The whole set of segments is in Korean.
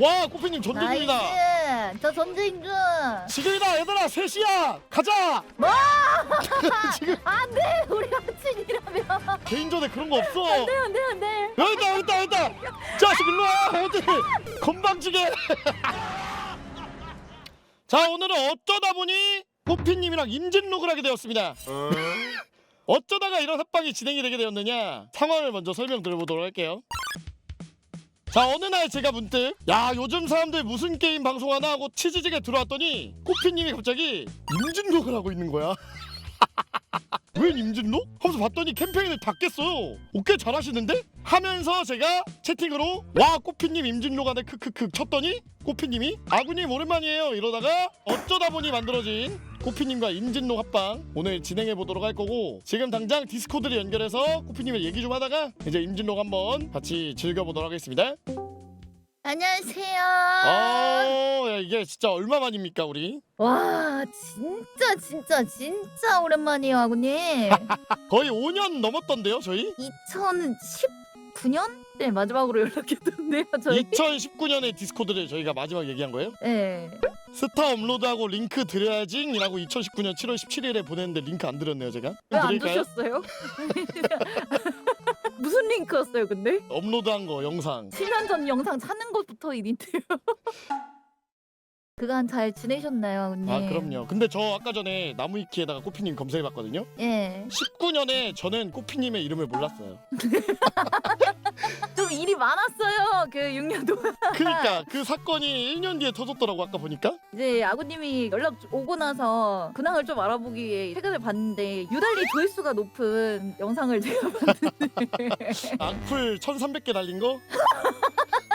와 코피님 전주 중이다. 나이스. 저 전쟁 중. 지금이다 얘들아. 3시야. 가자. 뭐? 지금. 안돼 우리 아침이라며. 개인전에 그런 거 없어. 안돼 안돼 안돼. 여기 있다 여기 있다 여기 있다. 자식 일로 와 어디 건방지게 자 오늘은 어쩌다 보니 코피님이랑 임진록을 하게 되었습니다. 어쩌다가 이런 합방이 진행이 되게 되었느냐? 상황을 먼저 설명드려보도록 할게요 자 어느 날 제가 문득 야 요즘 사람들 무슨 게임 방송하나 하고 치즈직에 들어왔더니 코피님이 갑자기 임진록을 하고 있는 거야 웬 임진록? 하면서 봤더니 캠페인을 다 깼어요 오케이 잘하시는데? 하면서 제가 채팅으로 와 꼬피님 임진록 안에 크크크 쳤더니 꼬피님이 아구님 오랜만이에요 이러다가 어쩌다 보니 만들어진 꼬피님과 임진록 합방 오늘 진행해 보도록 할 거고 지금 당장 디스코드를 연결해서 꼬피님을 얘기 좀 하다가 이제 임진록 한번 같이 즐겨 보도록 하겠습니다 안녕하세요. 아 야, 이게 진짜 얼마 만입니까 우리? 와 진짜 진짜 진짜 오랜만이에요 아구님. 거의 5년 넘었던데요 저희? 2019년? 네 마지막으로 연락했던데요 저희. 2019년에 디스코드를 저희가 마지막 얘기한 거예요? 네. 스타 업로드하고 링크 드려야지라고 2019년 7월 17일에 보냈는데 링크 안 드렸네요 제가 왜 안 드릴까요? 주셨어요? 무슨 링크였어요 근데? 업로드한 거 영상 7년 전 영상 찾는 것부터 일인데요. 그간 잘 지내셨나요, 아버님? 아 그럼요 근데 저 아까 전에 나무위키에다가 꼬피님 검색해봤거든요 예. 19년에 저는 꼬피님의 이름을 몰랐어요 좀 일이 많았어요. 그 6년 동안. 그러니까 그 사건이 1년 뒤에 터졌더라고 아까 보니까 이제 아버님이 연락 오고 나서 근황을 좀 알아보기 위해 최근에 봤는데 유달리 조회수가 높은 영상을 제가 봤는데 악플 1300개 달린 거?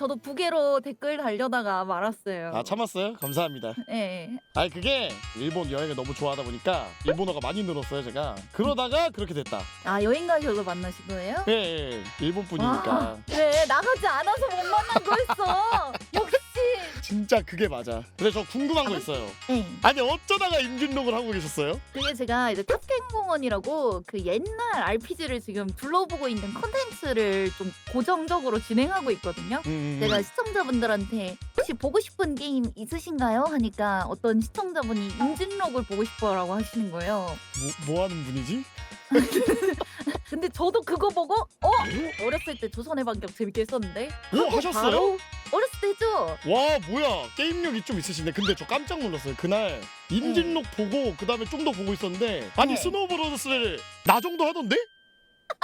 저도 부계로 댓글 달려다가 말았어요. 아 참았어요? 감사합니다 예. 아니 그게 일본 여행을 너무 좋아하다 보니까 일본어가 많이 늘었어요 제가 그러다가 그렇게 됐다 아 여행 가셔서 만나신 거예요? 예, 예 일본 분이니까 와, 그래 나가지 않아서 못 만난 거였어. 진짜 그게 맞아 근데 저 궁금한 거 있어요 예. 아니 어쩌다가 임진록을 하고 계셨어요? 그게 제가 이제 탑갱공원이라고 그 옛날 RPG를 지금 둘러보고 있는 컨텐츠를 좀 고정적으로 진행하고 있거든요. 음, 제가 시청자분들한테 혹시 보고 싶은 게임 있으신가요? 하니까 어떤 시청자분이 임진록을 보고 싶어라고 하시는 거예요. 뭐, 뭐 하는 분이지? 근데 저도 그거 보고 어 어렸을 때 조선의 반격 재밌게 했었는데 오 어, 하셨어요? 바로 어렸을 때 했죠. 와 뭐야 게임력이 좀 있으신데 근데 저 깜짝 놀랐어요 그날 임진록 보고 그 다음에 좀 더 보고 있었는데 아니 네. 스노우 브로더스를 나 정도 하던데?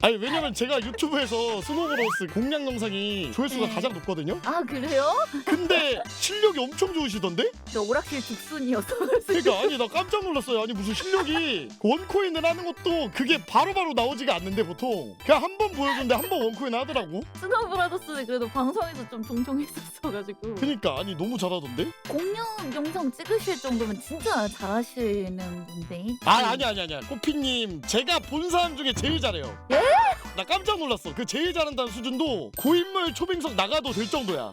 아니 왜냐면 제가 유튜브에서 스노우브로더스 공략 영상이 조회수가 네. 가장 높거든요 아 그래요? 근데 실력이 엄청 좋으시던데? 저 오락실 죽순이어서 그러니까 아니 나 깜짝 놀랐어요 아니 무슨 실력이 원코인을 하는 것도 그게 바로바로 나오지가 않는데 보통 그냥 한 번 보여줬는데 한 번 원코인 하더라고 스노브라더스 그래도 방송에서 좀 종종 했었어가지고 그니까 아니 너무 잘하던데? 공룡 영상 찍으실 정도면 진짜 잘하시는 분데. 아 아니 아니 아니야 꼬피님 제가 본사 람 중에 제일 잘해요 예? 나 깜짝 놀랐어 그 제일 잘한다는 수준도 고인물 초빙석 나가도 될 정도야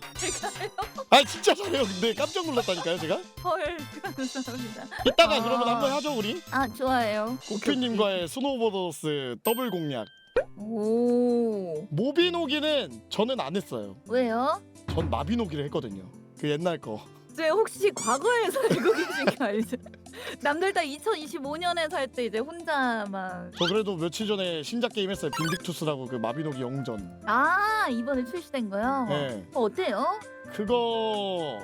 아 진짜 잘해요 근데 깜짝 놀랐다니까요 제가 헐 감사합니다. 이따가 아. 그러면 한번 하죠 우리 아 좋아요. 꼬피님과의 스노우보더스 더블 공략 오 모비노기는 저는 안 했어요 왜요? 전 마비노기를 했거든요 그 옛날 거 이제 혹시 과거에 살고 계신 게 아니죠? 남들 다 2025년에 살 때 이제 혼자만 저 그래도 며칠 전에 신작 게임 했어요. 빈딕투스라고 그 마비노기 영전. 아 이번에 출시된 거요? 네. 어, 어때요? 그거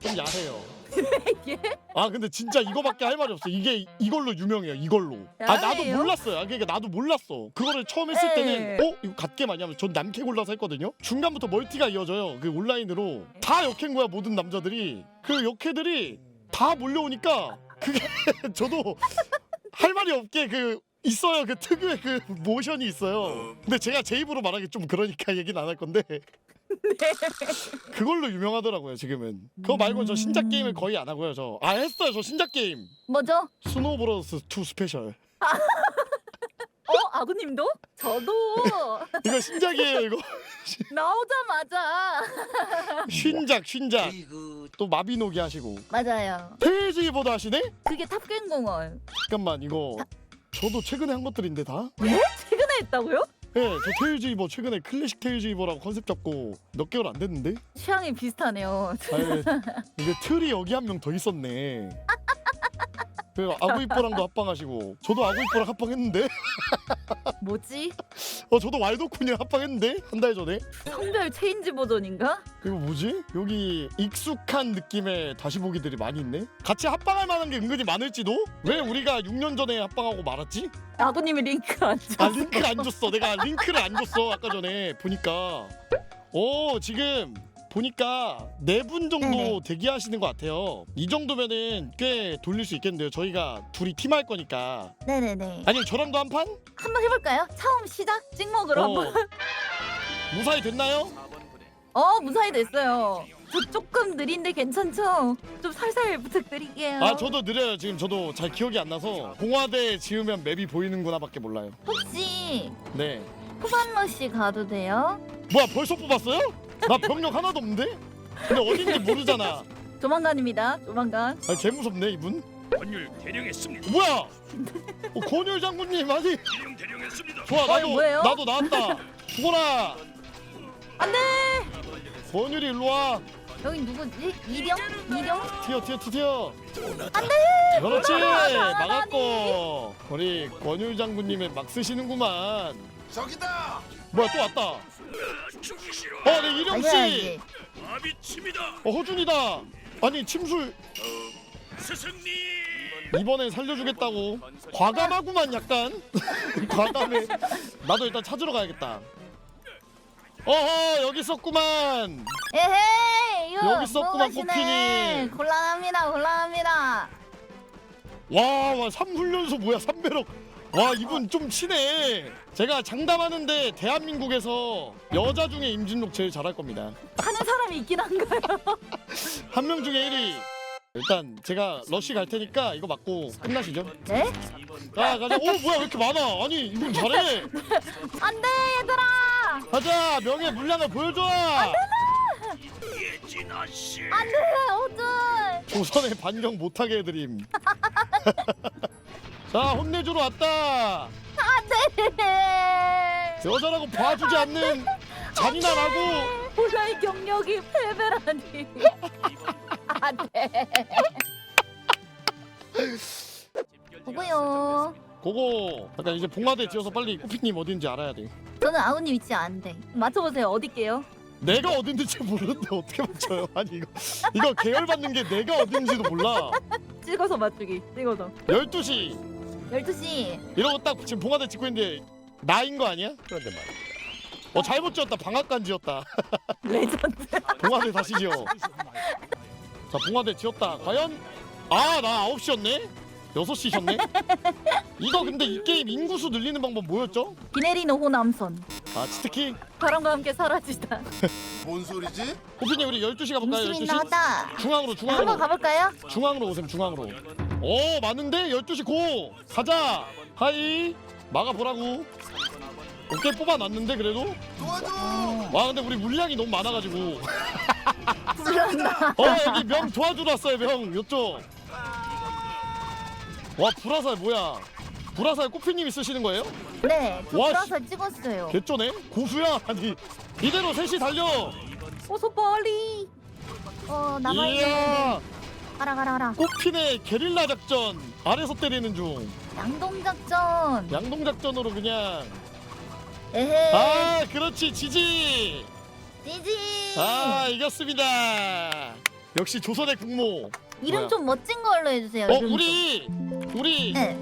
좀 야해요. 예? 아 근데 진짜 이거밖에 할 말이 없어. 이게 이걸로 유명해요 이걸로. 아 나도 야해요? 몰랐어요. 아 그러니까 나도 몰랐어. 그거를 처음 했을 에. 때는 어? 이거 갓게 아니냐면 전 남캐 골라서 했거든요. 중간부터 멀티가 이어져요 그 온라인으로. 다 역캐인 거야 모든 남자들이. 그 역캐들이 다 몰려오니까 그게 저도 할 말이 없게 그 있어요. 그 특유의 그 모션이 있어요. 근데 제가 제 입으로 말하기 좀 그러니까 얘기는 안 할 건데 그걸로 유명하더라고요 지금은. 그거 말고 저 신작 게임을 거의 안 하고요 저. 아 했어요 저 신작 게임. 뭐죠? 스노우 브로스 2 스페셜 어 아구님도? 저도 이거 신작이에요 이거 나오자마자 신작 신작 또 마비노기 하시고 맞아요. 페이지보다 하시네? 그게 탑갱 공원 잠깐만 이거 저도 최근에 한 것들인데 다? 최근에 했다고요? 네, 저 테일즈 이버 최근에 클래식 테일즈 이버라고 컨셉 잡고 몇 개월 안 됐는데? 취향이 비슷하네요. 아니, 이게 틀이 여기 한 명 더 있었네. 그 아구이뽀랑도 합방하시고 저도 아구이뽀랑 합방했는데 뭐지? 어 저도 왈도쿤이랑 합방했는데 한 달 전에 성별 체인지 버전인가? 이거 뭐지? 여기 익숙한 느낌의 다시 보기들이 많이 있네 같이 합방할 만한 게 은근히 많을지도? 왜 우리가 6년 전에 합방하고 말았지? 아버님이 링크 안 줘. 아 링크를 안 줬어 내가 링크를 안 줬어 아까 전에 보니까 오 지금 보니까 네 분 정도 네네. 대기하시는 것 같아요 이 정도면은 꽤 돌릴 수 있겠는데요 저희가 둘이 팀 할 거니까 네네네. 아니면 저랑도 한 판? 한번 해볼까요? 처음 시작 찍먹으로 어. 한번. 무사히 됐나요? 어 무사히 됐어요. 저 조금 느린데 괜찮죠? 좀 살살 부탁드릴게요. 아 저도 느려요 지금 저도 잘 기억이 안 나서 공화대 지으면 맵이 보이는구나밖에 몰라요 혹시 네 후반 러시 가도 돼요? 뭐야 벌써 뽑았어요? 나 병력 하나도 없는데? 근데 어딘지 모르잖아 조만간입니다. 조만간. 아 개 무섭네 이분 권율 대령했습니다. 뭐야 어, 권율 장군님 아니 대령 대령했습니다. 좋아 어, 나도 뭐예요? 나도 나왔다 죽어라 안돼. 권율이 일로 와 여기 누구지? 이령? 이령? 튀어 튀어 튀어 안돼 그렇지 막았고 우리 권율 장군님의 막 쓰시는구만 저기다. 뭐야 또 왔다 싫어. 어네 이령 씨. 아비칩니다. 어 호준이다 아니 침술 스승님. 이번엔 살려주겠다고 과감하구만 약간 과감해 나도 일단 찾으러 가야겠다 어허 여기 있었구만 에헤이 이거 여기 있었구만. 꽃피니. 곤란합니다. 곤란합니다. 와와 3훈련소 뭐야 3배럭 와 이분 좀 치네 제가 장담하는데 대한민국에서 여자 중에 임진록 제일 잘할 겁니다 하는 사람이 있긴 한가요? 한 명 중에 1위 일단 제가 러쉬 갈 테니까 이거 맞고 끝나시죠 네? 자 가자 오 뭐야 왜 이렇게 많아 아니 이분 잘해 안돼 얘들아. 가자 명예 물량을 보여줘. 안돼 어쩔. 조선의 반경 못하게 해드림 자 혼내주러 왔다 안돼. 여자라고 봐주지 않는 잔인한하고 혼라의 경력이 패배라니. 안돼. 보고요. 그거 약간 이제 봉화대 지어서 빨리 꼬피님 어딘지 알아야 돼 저는 아우님 위치 안 돼. 맞춰보세요. 어딜게요? 내가 어딘지 모르는데 어떻게 맞춰요 아니 이거 이거 계열 받는 게 내가 어딘지도 몰라 찍어서 맞추기. 찍어서. 12시 12시. 이러고 딱 지금 봉화대 찍고 있는데 나인 거 아니야? 그런데 말이야 어 잘못 지었다 방앗간 지었다 레전드. 봉화대 다시 지어 자 봉화대 지었다 과연 아나 9시였네 6시셨네 이거 근데 이 게임 인구수 늘리는 방법 뭐였죠? 비네리노 호남선. 아 치트키 바람과 함께 사라지다. 뭔 소리지? 호피님 우리 12시 가볼까요 음식이 12시? 나왔다. 중앙으로 한번 중앙으로 가볼까요? 중앙으로 오셈 중앙으로 오 많은데? 12시 고. 가자. 하이. 막아보라고. 오케이 뽑아놨는데 그래도? 도와줘. 와 근데 우리 물량이 너무 많아가지고? 어 여기 명 도와주러 왔어요 명. 요쪽. 와 불화살 뭐야? 불화살 꼬피님이 쓰시는 거예요? 네, 저 와, 불화살 찍었어요. 개쩌네? 고수야? 아니 이대로 셋이 달려. 어서 빨리. 어 남아 있는. 이야 가라 가라 가라. 꼬피네 게릴라 작전 아래서 때리는 중 양동 작전. 양동 작전으로 그냥 에헤. 아 그렇지 지지 지지. 아 이겼습니다 역시 조선의 국모 이름 뭐야? 좀 멋진 걸로 해주세요. 어 이름. 우리 우리 네.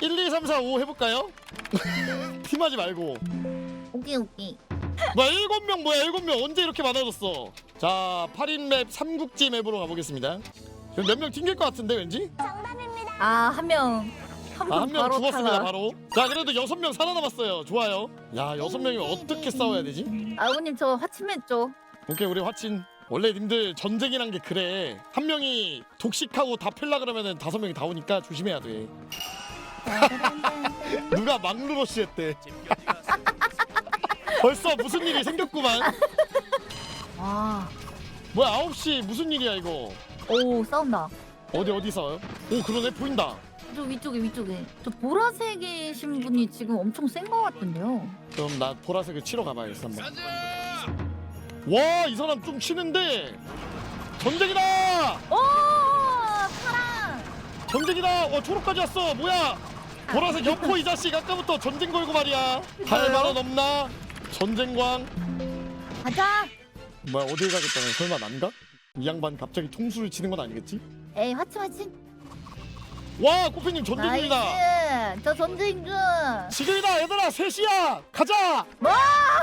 1, 2, 3, 4, 5 해볼까요? 팀하지 말고 오케이 오케이. 뭐야 7명 뭐야 7명 언제 이렇게 많아졌어 자 8인 맵 삼국지 맵으로 가보겠습니다 몇명 튕길 것 같은데 왠지? 아한 명. 한아명한명 바로 죽었습니다 탈락. 바로 자 그래도 여섯 명 살아남았어요 좋아요 야 여섯 명이면 어떻게 싸워야 되지? 아우님 저 화침했죠. 오케이 우리 화친 원래 님들 전쟁이란 게 그래 한 명이 독식하고 다 펠라 그러면은 다섯 명이 다 오니까 조심해야 돼 누가 막루러시 했대 벌써 무슨 일이 생겼구만 와. 뭐야 9시 무슨 일이야 이거 오 싸운다. 어디 어디서? 오 그러네 보인다. 저 위쪽에 위쪽에. 저 보라색이신 분이 지금 엄청 센 거 같은데요. 그럼 나 보라색을 치러 가봐야겠어 한번. 와이 사람 좀 치는데. 전쟁이다! 오 파랑. 전쟁이다! 어 초록까지 왔어. 뭐야? 보라색 여포 이 자식 아까부터 전쟁 걸고 말이야. 할 만원 없나? 전쟁광. 가자. 뭐야 어딜 가겠다는 설마 난가? 이 양반 갑자기 통수를 치는 건 아니겠지? 에이 화치 화치. 와 코피님 전쟁 중이다 나이스. 저 전쟁 중. 지금이다 얘들아 셋이야 가자 뭐?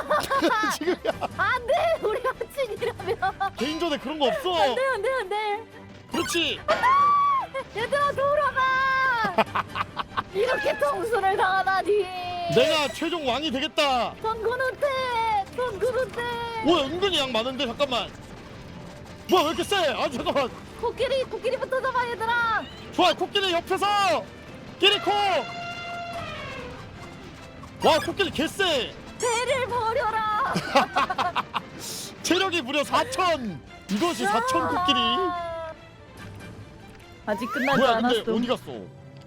지금이야 안돼 우리 화친이라며. 개인전에 그런 거 없어 안돼 안돼 안돼. 그렇지 얘들아 돌아가. 이렇게 통수를 당하다니. 내가 최종 왕이 되겠다 전군호태 전군호태. 와 은근히 양 많은데 잠깐만 뭐야 왜 이렇게 쎄아 잠깐만 코끼리 코끼리부터 잡아 얘들아. 좋아 코끼리 옆에서 끼리코 와 코끼리 개쎄 배를 버려라. 체력이 무려 4천 이것이 4천 코끼리 아직 끝나지 뭐야 않았어. 어디 갔어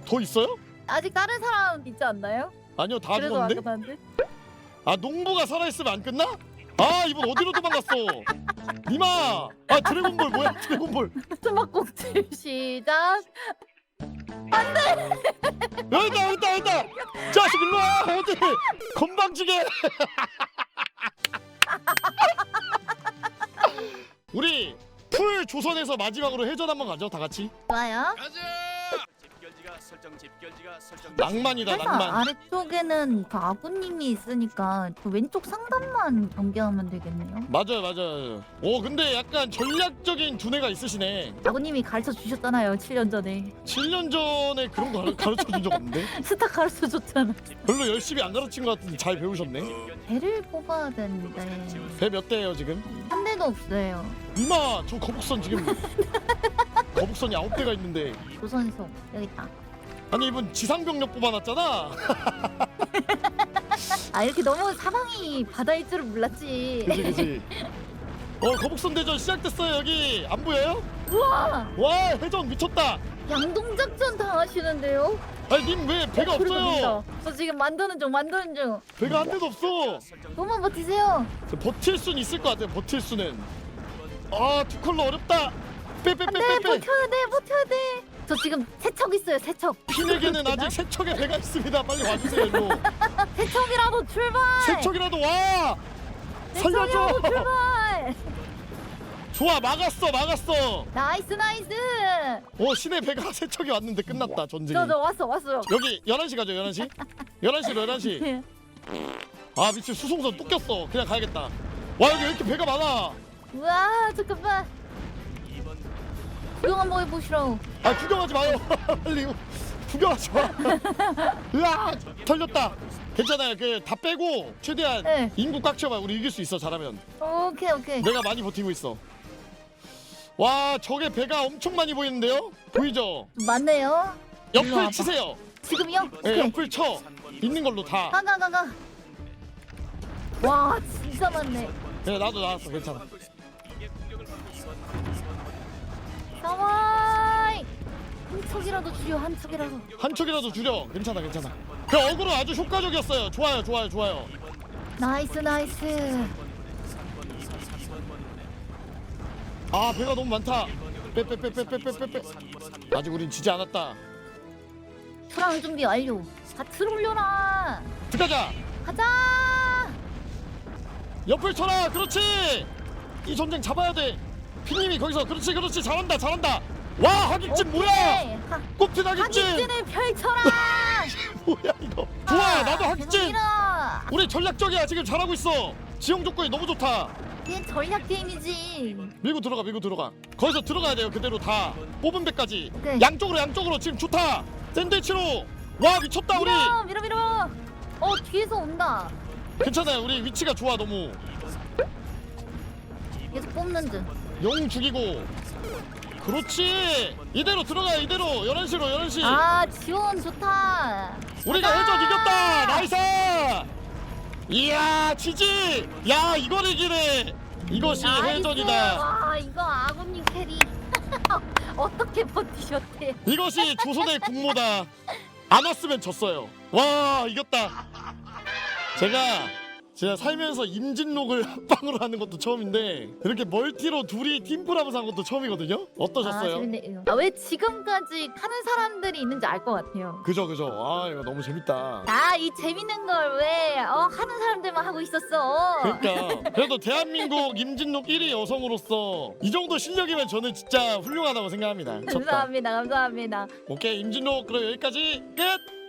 더 있어요? 아직 다른 사람 있지 않나요? 아니요 다 그래도 안 죽었는데 끝났는데. 아 농부가 살아있으면 안 끝나? 아 이분 어디로 도망갔어 니마! 아 드래곤볼 뭐야? 드래곤볼. 수박꼭질. 시작. 여기다 여기다 여기다! 자식 일로와 어디? 건방지게 우리 풀 조선에서 마지막으로 해전 한번 가죠 다 같이? 좋아요. 집결지가 설정 집결지가 설정 낭만이다 낭만 아래쪽에는 그 아구님이 있으니까 그 왼쪽 상단만 경계하면 되겠네요. 맞아요 맞아요 오 근데 약간 전략적인 두뇌가 있으시네 아구님이 가르쳐 주셨잖아요. 7년 전에 7년 전에 그런 거 가르- 가르쳐 준 적 없는데 스타 가르쳐 줬잖아. 별로 열심히 안 가르친 것 같은데 잘 배우셨네 배를 뽑아야 되는데 배 몇 대예요 지금? 한 대도 없어요. 이마 저 거북선 지금 거북선이 아홉 대가 있는데 조선소 여기 있다. 아니 이분 지상병력 뽑아놨잖아 아 이렇게 너무 사방이 바다일 줄은 몰랐지. 그지 그지 어 거북선 대전 시작됐어요 여기 안 보여요? 우와 와 해전 미쳤다 양동작전 다 하시는데요? 아니 님 왜 배가 소리가 없어요. 저 지금 만드는 중 만드는 중. 배가 한 대도 없어 너무 버티세요. 저 버틸 수는 있을 것 같아요 버틸 수는 아두 컬러 어렵다 안돼 빼빼 빼빼빼 버텨야 돼 버텨야 돼. 저 지금 세척 있어요 세척. 핀에게는 아직 세척의 배가 있습니다 빨리 와주세요 일로 세척이라도 출발. 세척이라도 와 세척이라도 살려줘 출발. 좋아 막았어 막았어 나이스 나이스. 오 신의 배가 세척이 왔는데 끝났다 전쟁이 저저 왔어 왔어. 여기 11시 가죠 11시 11시로 11시 아 미친 수송선 또 꼈어 그냥 가야겠다 와 여기 왜 이렇게 배가 많아 우와 잠깐만. 구경 한번 해보시라고. 아 구경하지 마요 빨리 구경하지 마 으아 털렸다 괜찮아요 그 다 빼고 최대한 네. 인구 꽉 채워봐 우리 이길 수 있어 잘하면 오케이 오케이. 내가 많이 버티고 있어 와 저게 배가 엄청 많이 보이는데요 보이죠 맞네요. 일로 와봐. 옆을 치세요 지금요? 네, 오케이. 옆을 쳐 있는 걸로 다 가가 가가. 와 진짜 많네. 네, 나도 나왔어 괜찮아 나와이. 한 척이라도 줄여 한 척이라도. 한 척이라도 줄여 괜찮아 괜찮아 그 어그로 아주 효과적이었어요 좋아요 좋아요 좋아요 나이스 나이스. 아 배가 너무 많다 빼빼빼빼빼빼빼 아직 우린 지지 않았다 출항 준비 완료. 밭을 올려라. 들어가자 가자. 옆을 쳐라 그렇지 이 전쟁 잡아야 돼 피님이 거기서 그렇지 그렇지 잘한다 잘한다 와 하객진 뭐야. 하- 꼽힌 하객진 하객진을 펼쳐라. 뭐야 이거 좋아 나도 하객진. 우리 전략적이야 지금 잘하고 있어 지형 조건이 너무 좋다 이게 전략 게임이지. 밀고 들어가 밀고 들어가 거기서 들어가야 돼요 그대로 다 뽑은 배까지 오케이. 양쪽으로 양쪽으로 지금 좋다 샌드위치로 와 미쳤다 우리 밀어 밀어 밀어. 어 뒤에서 온다. 괜찮아요 우리 위치가 좋아 너무 계속 뽑는 중. 용 죽이고 그렇지 이대로 들어가 이대로 11시로 11시 아 지원 좋다. 우리가 가자! 해전 이겼다 나이스 이야 지지 야 이걸 이기네 이것이 나이스. 해전이다 와 이거 아군님 캐리. 어떻게 버티셨대? 이것이 조선의 국모다. 안 왔으면 졌어요. 와 이겼다. 제가 제가 살면서 임진록을 합방으로 하는 것도 처음인데 이렇게 멀티로 둘이 팀플하면서 한 것도 처음이거든요. 아, 어떠셨어요? 재밌네요. 아, 왜 지금까지 하는 사람들이 있는지 알 것 같아요. 그죠 그죠. 아 이거 너무 재밌다. 아, 이 재밌는 걸 왜 어, 하는 사람들만 하고 있었어? 그러니까 그래도 대한민국 임진록 1위 여성으로서 이 정도 실력이면 저는 진짜 훌륭하다고 생각합니다. 감사합니다, 감사합니다. 오케이 임진록 그럼 여기까지 끝.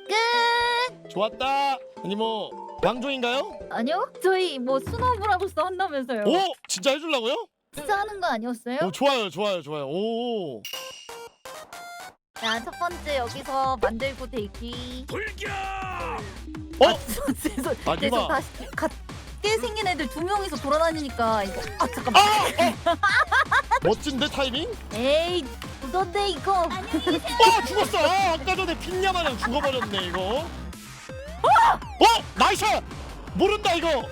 끝. 좋았다. 아니 뭐 왕종인가요? 아니요, 저희 뭐 스노브라고서 한다면서요. 오 진짜 해주려고요? 진짜 하는 거 아니었어요? 오 좋아요 좋아요 좋아요. 오. 자, 첫 번째 여기서 만들고 대기. 돌격! 어? 아, 죄송, 아 죄송. 다시 같게 생긴 애들 두 명이서 돌아다니니까 이거. 아 잠깐만. 멋진데 타이밍? 에이, 무던데 이거. 어 죽었어. 아, 아까 전에 빈냐 마냥 죽어버렸네 이거. 어? 어 나이스. 모른다 이거.